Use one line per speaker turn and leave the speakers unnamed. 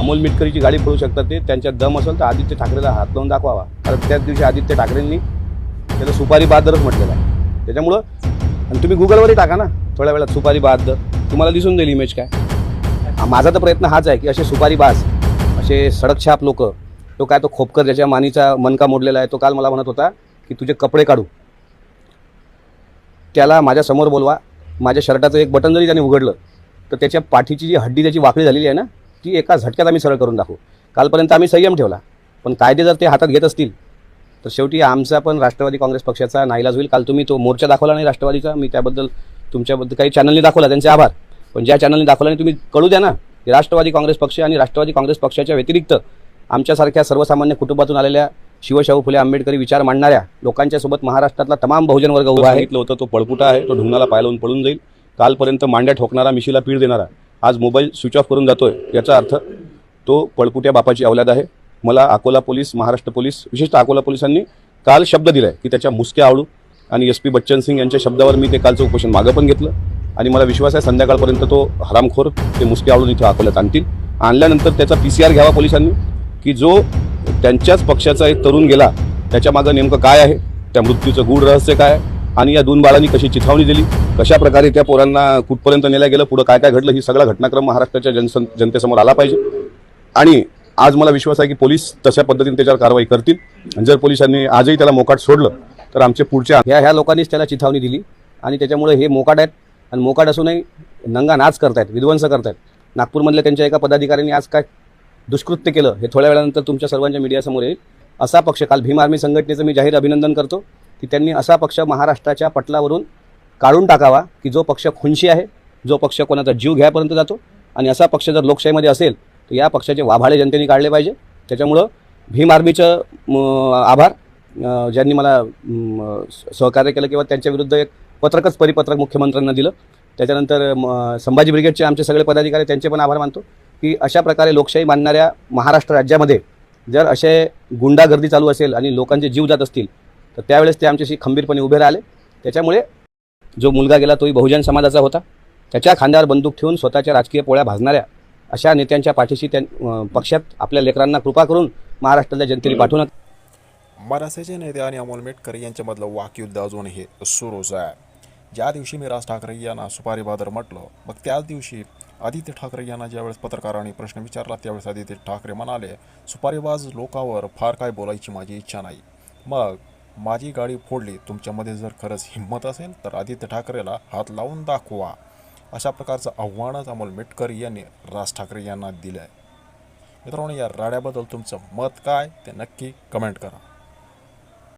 अमोल मिटकरीची गाडी पळू शकतात ते. त्यांच्यात दम असेल तर आदित्य ठाकरेला हात लावून दाखवावा कारण त्याच दिवशी आदित्य ठाकरेंनी त्याला सुपारी बहादरच म्हटलेलं आहे. त्याच्यामुळं आणि तुम्ही गुगलवरही टाका ना. थोड्या वेळात सुपारी बहादर तुम्हाला दिसून जाईल इमेज काय. माझा तर प्रयत्न हाच आहे की असे सुपारी बाज असे सडकछाप लोक तो काय तो खोपकर ज्याच्या मानीचा मनका मोडलेला आहे तो काल मला म्हणत होता की तुझे कपडे काढू. त्याला माझ्यासमोर बोलवा. माझ्या शर्टाचं एक बटन जरी त्याने उघडलं तर त्याच्या पाठीची जी हड्डी त्याची वाकडी झालेली आहे ना ती एका झटक्यात आम्ही सरळ करून दाखवू. कालपर्यंत आम्ही संयम ठेवला पण कायदे जर ते हातात घेत असतील तर शेवटी आमचा पण राष्ट्रवादी काँग्रेस पक्षाचा नाईलाज होईल. काल तुम्ही तो मोर्चा दाखवला नाही राष्ट्रवादीचा मी त्याबद्दल तुमच्याबद्दल काही चॅनलनी दाखवला त्यांचे आभार. पण ज्या चॅनलनी दाखवला नाही तुम्ही कळू द्या ना की राष्ट्रवादी काँग्रेस पक्ष आणि राष्ट्रवादी काँग्रेस पक्षाच्या व्यतिरिक्त आमच्यासारख्या सर्वसामान्य कुटुंबातून आलेल्या शिवशाहू फुले आंबेडकरी विचार मांडणाऱ्या लोकांच्या सोबत महाराष्ट्रातला तमाम बहुजन वर्ग उभा आहे. सांगितलं होतं तो पळपुटा आहे तो ढुंगणाला पाय लावून पळून जाईल. कालपर्यंत मांड्या ठोकणारा मिशीला पीड देणारा आज मोबाईल स्विच ऑफ करून जातोय याचा अर्थ तो पळपुट्या बापाची अवलाद आहे. मला अकोला पोलीस महाराष्ट्र पोलीस विशेषतः अकोला पोलिसांनी काल शब्द दिलाय की त्याच्या मुसक्या आवडू आणि एस पी बच्चन सिंग यांच्या शब्दावर मी ते कालचं उपोषण मागं पण घेतलं. आणि मला विश्वास आहे संध्याकाळपर्यंत तो हरामखोर ते मुसके आवडून इथे अकोल्यात आणतील. आणल्यानंतर त्याचा पी सी आर घ्यावा पोलिसांनी की जो त्यांच्याच पक्षाचा एक तरुण गेला त्याच्या मागं नेमकं काय आहे त्या मृत्यूचं गूढ रहस्य काय आहे आणि या दोन बाळांनी कशी चिथावणी दिली? कशा प्रकारे त्या पोरांना कुठपर्यंत नेल्या गेलं? पुढं काय काय घडलं? ही सगळा घटनाक्रम महाराष्ट्राच्या जनसं जनतेसमोर आला पाहिजे. आणि आज मला विश्वास आहे की पोलीस तशा पद्धतीने त्याच्यावर कारवाई करतील. जर पोलिसांनी आजही त्याला मोकाट सोडलं तर आमच्या पुढच्या ह्या ह्या लोकांनीच त्याला चिथावणी दिली. आणि त्याच्यामुळे हे मोकाट आहेत. आणि मोकाट असूनही नंगा नाच करतायत विध्वंस करतायत. नागपूरमधल्या त्यांच्या एका पदाधिकाऱ्यांनी आज काय दुष्कृत्य केलं हे थोड्या वेळानंतर तुमच्या सर्वांच्या मीडियासमोर येईल. असा पक्ष काल भीम आर्मी संघटनेचं मी जाहीर अभिनंदन करतो. की त्यांनी असा पक्ष महाराष्ट्राच्या पटलावरून काढून टाकावा की जो पक्ष खुनशी आहे जो पक्ष कोणाचा जीव घ्यायपर्यंत जातो आणि असा पक्ष जर लोकशाहीमध्ये असेल तर या पक्षाचे वाभाळे जनतेने काढले पाहिजे. त्याच्यामुळं भीम आर्मीचं म, आभार ज्यांनी मला स- सहकार्य केलं किंवा त्यांच्या विरुद्ध एक पत्रकच परिपत्रक मुख्यमंत्र्यांना दिलं. त्याच्यानंतर म, संभाजी ब्रिगेडचे आमचे सगळे पदाधिकारी त्यांचे पण आभार मानतो की अशा प्रकारे लोकशाही मानणाऱ्या महाराष्ट्र राज्यामध्ये जर असे गुंडागर्दी चालू असेल आणि लोकांचे जीव जात असतील तर त्यावेळेस ते आमच्याशी खंबीरपणे उभे राहिले. त्याच्यामुळे जो मुलगा गेला तोही बहुजन समाजाचा होता. त्याच्या खांद्यावर बंदूक ठेवून स्वतःच्या राजकीय पोळ्या भाजणाऱ्या अशा नेत्यांच्या पाठीशी त्या पक्षात आपल्या लेकरांना कृपा करून महाराष्ट्रातल्या जनतेने पाठवून
मराठ्याचे नेते आणि अमोल मेटकर यांच्यामधलं वाकयुद्ध अजूनही सुरूच आहे. ज्या दिवशी मी राज ठाकरे यांना सुपारी बहादर म्हटलं मग त्याच दिवशी आदित्य ठाकरे यांना ज्यावेळेस पत्रकारांनी प्रश्न विचारला त्यावेळेस आदित्य ठाकरे म्हणाले सुपारीबाज लोकांवर फार काय बोलायची माझी इच्छा नाही. मग माझी गाडी फोडली तुमच्यामध्ये जर खरंच हिंमत असेल तर आदित्य ठाकरेला हात लावून दाखवा अशा प्रकारचं आव्हानच अमोल मेटकर यांनी राज ठाकरे यांना दिलं आहे मित्रांनो या राड्याबद्दल तुमचं मत काय? ते नक्की कमेंट करा.